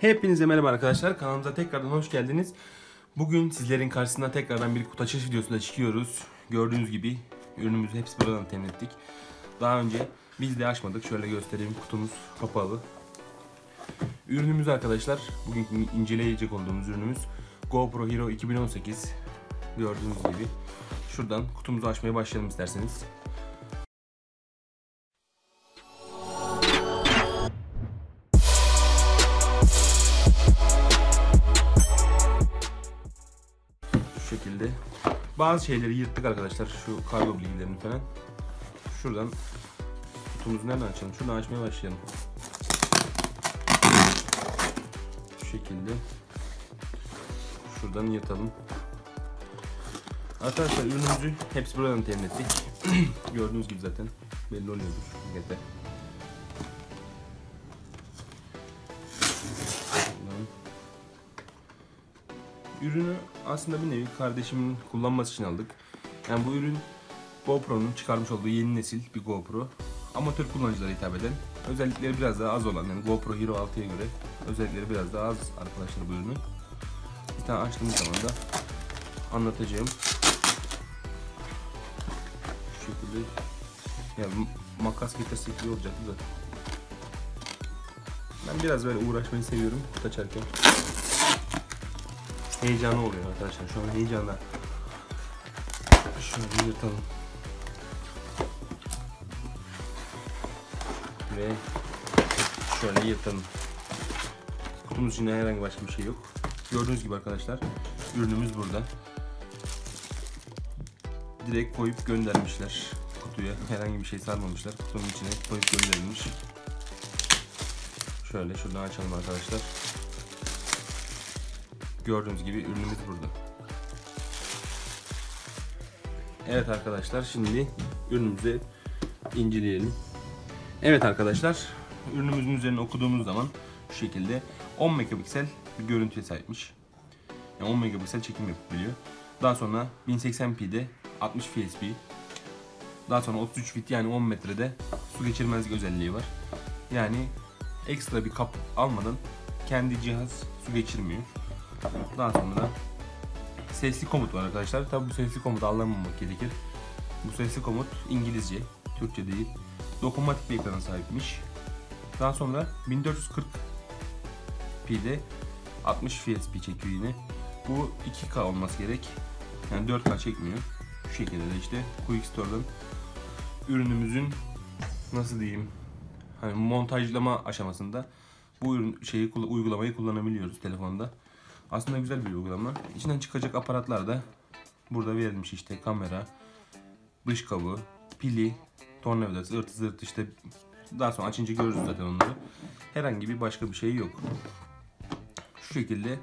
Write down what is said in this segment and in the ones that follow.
Hepinize merhaba arkadaşlar. Kanalımıza tekrardan hoş geldiniz. Bugün sizlerin karşısına tekrardan bir kutu açılış videosunda çıkıyoruz. Gördüğünüz gibi ürünümüzü hepsi buradan temin ettik. Daha önce biz de açmadık. Şöyle göstereyim. Kutumuz kapalı. Ürünümüz arkadaşlar, bugün inceleyecek olduğumuz ürünümüz GoPro Hero 2018. Gördüğünüz gibi. Şuradan kutumuzu açmaya başlayalım isterseniz. Şekilde. Bazı şeyleri yırttık arkadaşlar. Şu kargo bilgilerini falan. Şuradan kutumuzu nereden açalım? Şuradan açmaya başlayalım. Şu şekilde. Şuradan yırtalım. Arkadaşlar ürünümüzü hepsi buradan temin ettik. Gördüğünüz gibi zaten belli oluyordur. Pakette. Ürünü aslında bir nevi kardeşimin kullanması için aldık. Yani bu ürün GoPro'nun çıkarmış olduğu yeni nesil bir GoPro. Amatör kullanıcılara hitap eden, özellikleri biraz daha az olan yani GoPro Hero 6'ya göre özellikleri biraz daha az arkadaşlar bu ürünün. Bir tane açtığımız zaman da anlatacağım. Şu şekilde ya makas getirsek iyi olacaktı da. Ben biraz böyle uğraşmayı seviyorum kutu açarken. Heyecanı oluyor arkadaşlar. Şu an heyecanla. Şöyle yırtalım. Ve şöyle yırtalım. Kutumuz içinde herhangi başka bir şey yok. Gördüğünüz gibi arkadaşlar ürünümüz burada. Direkt koyup göndermişler kutuya. Herhangi bir şey sarmamışlar. Kutunun içine koyup gönderilmiş. Şöyle şuradan açalım arkadaşlar. Gördüğünüz gibi ürünümüz burada. Evet arkadaşlar şimdi ürünümüzü inceleyelim. Evet arkadaşlar ürünümüzün üzerine okuduğumuz zaman şu şekilde 10 megapiksel bir görüntüye sahipmiş. Yani 10 megapiksel çekim yapabiliyor. Daha sonra 1080p'de 60 fps daha sonra 33 fit yani 10 metrede su geçirmezlik özelliği var. Yani ekstra bir kap almadan kendi cihaz su geçirmiyor. Daha sonra sesli komut var arkadaşlar. Tabi bu sesli komutu anlamamak gerekir. Bu sesli komut İngilizce, Türkçe değil. Dokunmatik bir ekrana sahipmiş. Daha sonra 1440p'de 60 fps çekiyor yine. Bu 2K olması gerek. Yani 4K çekmiyor. Şu şekilde de işte Quick Store'dan ürünümüzün nasıl diyeyim hani montajlama aşamasında bu ürün şeyi uygulamayı kullanabiliyoruz telefonda. Aslında güzel bir uygulama. İçinden çıkacak aparatlar da burada verilmiş işte kamera, dış kabı, pili, tornavidası, ırt zırt işte daha sonra açınca görürüz zaten onları. Herhangi bir başka bir şey yok. Şu şekilde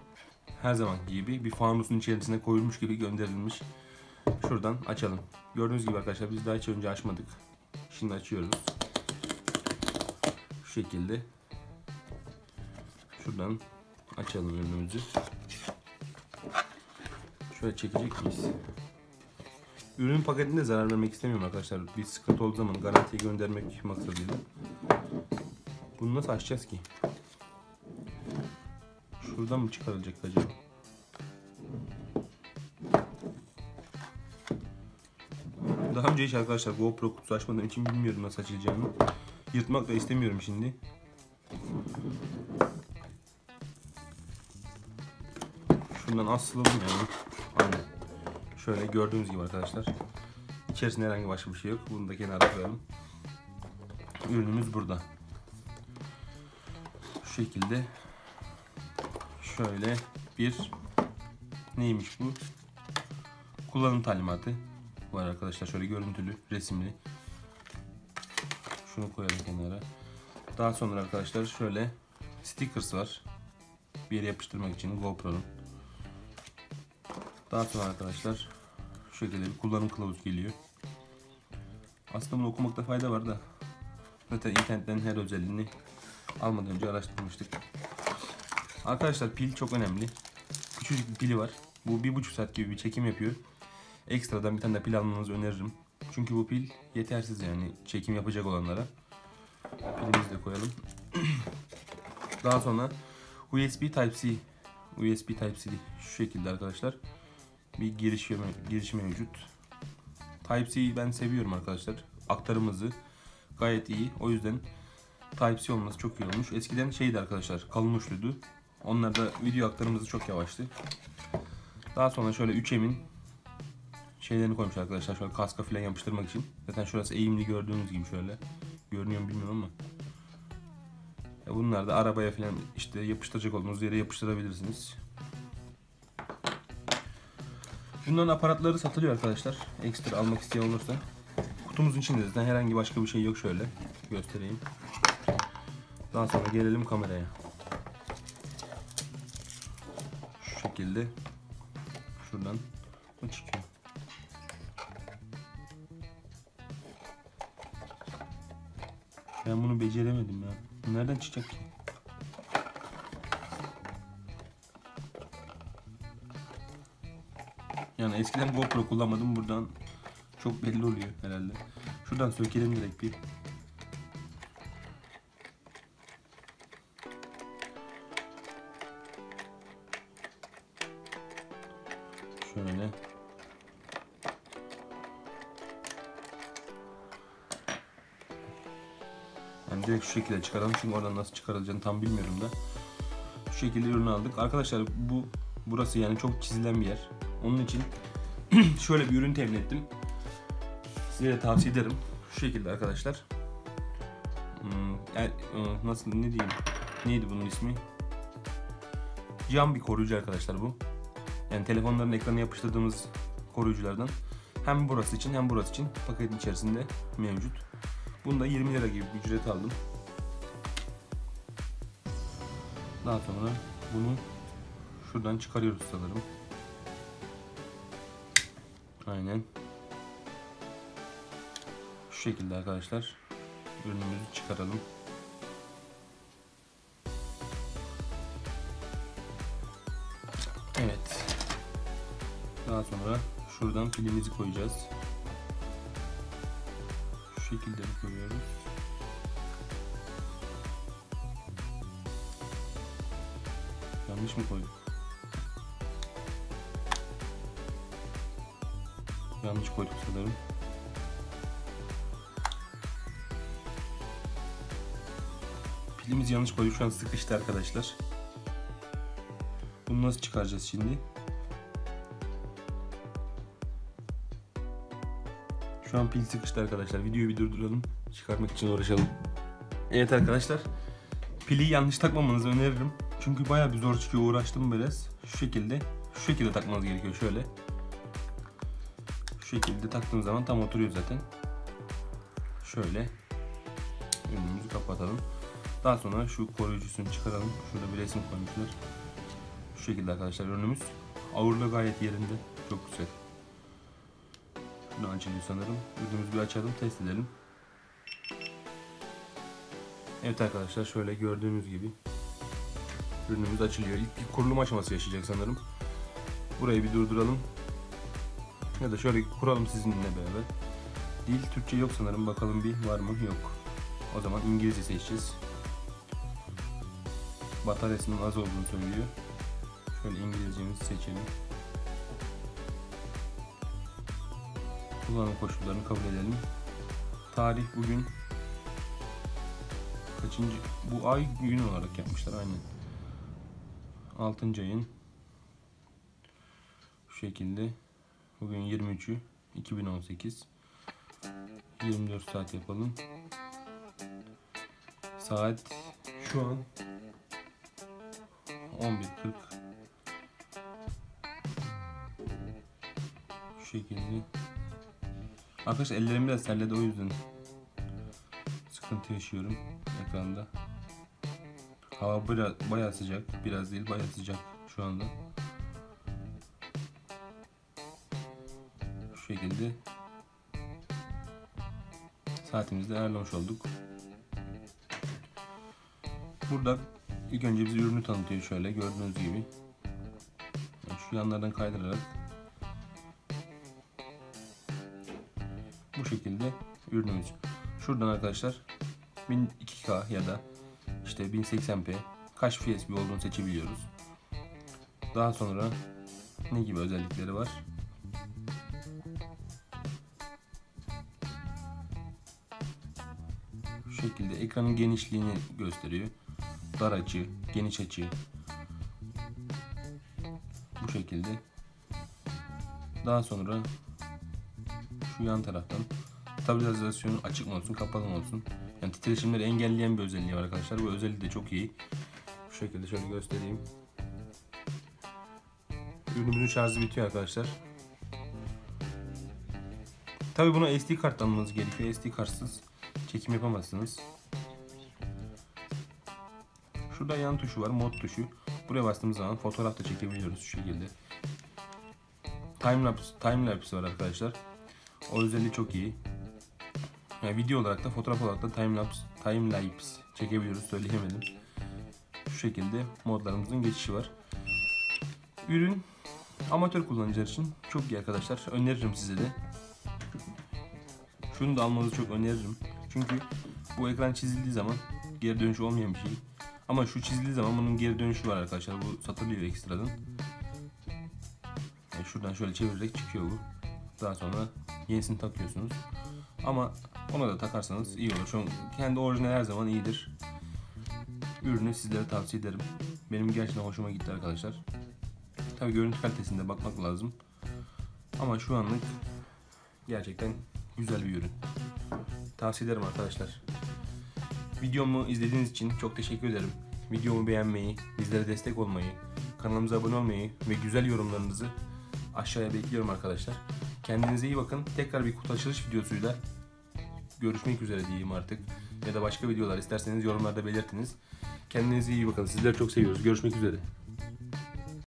her zaman gibi bir fanusun içerisine koyulmuş gibi gönderilmiş. Şuradan açalım. Gördüğünüz gibi arkadaşlar biz daha hiç önce açmadık. Şimdi açıyoruz. Şu şekilde. Şuradan açalım ürünümüzü. Şöyle çekecek miyiz? Ürünün paketinde zarar vermek istemiyorum arkadaşlar. Bir sıkıntı olduğu zaman garantiye göndermek maksadıyla. Bunu nasıl açacağız ki? Şuradan mı çıkarılacak acaba? Daha önce hiç arkadaşlar GoPro kutusu açmadığım için bilmiyorum nasıl açılacağını. Yırtmak da istemiyorum şimdi. Şundan asılalım yani. Aynen. Şöyle gördüğünüz gibi arkadaşlar. İçerisinde herhangi başka bir şey yok. Bunu da kenara koyalım. Ürünümüz burada. Şu şekilde şöyle bir neymiş bu? Kullanım talimatı var arkadaşlar. Şöyle görüntülü, resimli. Şunu koyalım kenara. Daha sonra arkadaşlar şöyle stickers var. Bir yere yapıştırmak için GoPro'nun. Daha sonra arkadaşlar şu şekilde bir kullanım kılavuzu geliyor. Aslında bunu okumakta fayda var da zaten internetten her özelliğini almadan önce araştırmıştık. Arkadaşlar pil çok önemli. Küçücük bir pili var. Bu bir buçuk saat gibi bir çekim yapıyor. Ekstradan bir tane de pil almanızı öneririm. Çünkü bu pil yetersiz yani çekim yapacak olanlara. Pilimizi de koyalım. Daha sonra USB Type-C USB Type-C şu şekilde arkadaşlar. Bir giriş, giriş mevcut. Type-C'yi ben seviyorum arkadaşlar. Aktarım hızı gayet iyi. O yüzden Type-C olması çok iyi olmuş. Eskiden şeydi arkadaşlar kalın uçluydu. Onlarda video aktarım hızı çok yavaştı. Daha sonra şöyle 3M'in şeylerini koymuş arkadaşlar. Şöyle kaska falan yapıştırmak için. Zaten şurası eğimli gördüğünüz gibi şöyle. Görünüyor mu bilmiyorum ama. Ya bunlar da arabaya falan işte yapıştıracak olduğunuz yere yapıştırabilirsiniz. Bunların aparatları satılıyor arkadaşlar. Ekstra almak isteyen olursa. Kutumuzun içinde zaten herhangi başka bir şey yok şöyle. Göstereyim. Daha sonra gelelim kameraya. Şu şekilde. Şuradan bu çıkıyor. Ben bunu beceremedim ya. Nereden çıkacak ki? Yani eskiden GoPro kullanmadım. Buradan çok belli oluyor herhalde. Şuradan sökelim direkt bir. Şöyle. Yani direkt şu şekilde çıkaralım çünkü oradan nasıl çıkarılacağını tam bilmiyorum da. Şu şekilde ürünü aldık. Arkadaşlar bu burası yani çok çizilen bir yer. Onun için şöyle bir ürün temin ettim. Size de tavsiye ederim. Şu şekilde arkadaşlar. Hmm, e, nasıl ne diyeyim? Neydi bunun ismi? Cam bir koruyucu arkadaşlar bu. Yani telefonların ekranına yapıştırdığımız koruyuculardan. Hem burası için hem burası için paketin içerisinde mevcut. Bunda 20 lira gibi bir ücret aldım. Daha sonra bunu şuradan çıkarıyoruz sanırım. Aynen. Şu şekilde arkadaşlar. Ürünümüzü çıkaralım. Evet. Daha sonra şuradan pilimizi koyacağız. Şu şekilde koyuyoruz. Yanlış mı koyduk? Yanlış koyduk sanırım. Pilimizi yanlış koyduk. Şu an sıkıştı arkadaşlar. Bunu nasıl çıkaracağız şimdi? Şu an pil sıkıştı arkadaşlar. Videoyu bir durduralım. Çıkarmak için uğraşalım. Evet arkadaşlar. Pili yanlış takmamanızı öneririm. Çünkü bayağı bir zor çıkıyor. Uğraştım biraz. Şu şekilde. Şu şekilde takmanız gerekiyor. Şöyle. Şekilde taktığınız zaman tam oturuyor zaten. Şöyle. Önümüzü kapatalım. Daha sonra şu koruyucusunu çıkaralım. Şurada bir resim koymuşlar. Şu şekilde arkadaşlar ürünümüz. Ağırlığı gayet yerinde. Çok güzel. Şunu açılıyor sanırım. Ürünümüzü bir açalım test edelim. Evet arkadaşlar şöyle gördüğünüz gibi ürünümüz açılıyor. İlk bir kurulum aşaması yaşayacak sanırım. Burayı bir durduralım. Ya da şöyle kuralım sizinle beraber. Dil Türkçe yok sanırım. Bakalım bir var mı? Yok. O zaman İngilizce seçeceğiz. Bataryasının az olduğunu söylüyor. Şöyle İngilizcemizi seçelim. Kullanım koşullarını kabul edelim. Tarih bugün kaçıncı? Bu ay gün olarak yapmışlar aynen. 6. ayın şu şekilde bugün 23'ü 2018 24 saat yapalım. Saat şu an 11.40 Şu şekilde Arkadaşlar ellerim biraz terledi o yüzden sıkıntı yaşıyorum ekranda. Hava biraz bayağı sıcak, biraz değil bayağı sıcak şu anda. Şekilde saatimizde ayarlamış olduk. Burada ilk önce bize ürünü tanıtıyor şöyle gördüğünüz gibi. Şu yanlardan kaydırarak bu şekilde ürünümüz. Şuradan arkadaşlar 1002K ya da işte 1080p kaç FSB olduğunu seçebiliyoruz. Daha sonra ne gibi özellikleri var? Şu şekilde ekranın genişliğini gösteriyor. Dar açı, geniş açı. Bu şekilde. Daha sonra şu yan taraftan stabilizasyonun açık mı olsun, kapalı mı olsun. Yani titreşimleri engelleyen bir özelliği var arkadaşlar. Bu özelliği de çok iyi. Bu şekilde şöyle göstereyim. Ürünümüzün şarjı bitiyor arkadaşlar. Tabi buna SD kart almanız gerekiyor. SD kartsız çekim yapamazsınız. Şurada yan tuşu var, mod tuşu. Buraya bastığımız zaman fotoğraf da çekebiliyoruz şu şekilde. Timelapse, timelapse var arkadaşlar. O özelliği çok iyi. Yani video olarak da fotoğraf olarak da timelapse, timelapse çekebiliyoruz. Söyleyemedim. Şu şekilde modlarımızın geçişi var. Ürün amatör kullanıcılar için çok iyi arkadaşlar. Öneririm size de. Şunu da almanızı çok öneririm. Çünkü bu ekran çizildiği zaman geri dönüşü olmayan bir şey. Ama şu çizildiği zaman bunun geri dönüşü var arkadaşlar. Bu satılıyor ekstradan. Yani şuradan şöyle çevirerek çıkıyor bu. Daha sonra yenisini takıyorsunuz. Ama ona da takarsanız iyi olur. An kendi orijinal her zaman iyidir. Ürünü sizlere tavsiye ederim. Benim gerçekten hoşuma gitti arkadaşlar. Tabi görüntü kalitesinde bakmak lazım. Ama şu anlık gerçekten güzel bir ürün. Tavsiye ederim arkadaşlar. Videomu izlediğiniz için çok teşekkür ederim. Videomu beğenmeyi, bizlere destek olmayı, kanalımıza abone olmayı ve güzel yorumlarınızı aşağıya bekliyorum arkadaşlar. Kendinize iyi bakın. Tekrar bir kutu açılış videosuyla görüşmek üzere diyeyim artık. Ya da başka videolar isterseniz yorumlarda belirtiniz. Kendinize iyi bakın. Sizleri çok seviyoruz. Görüşmek üzere.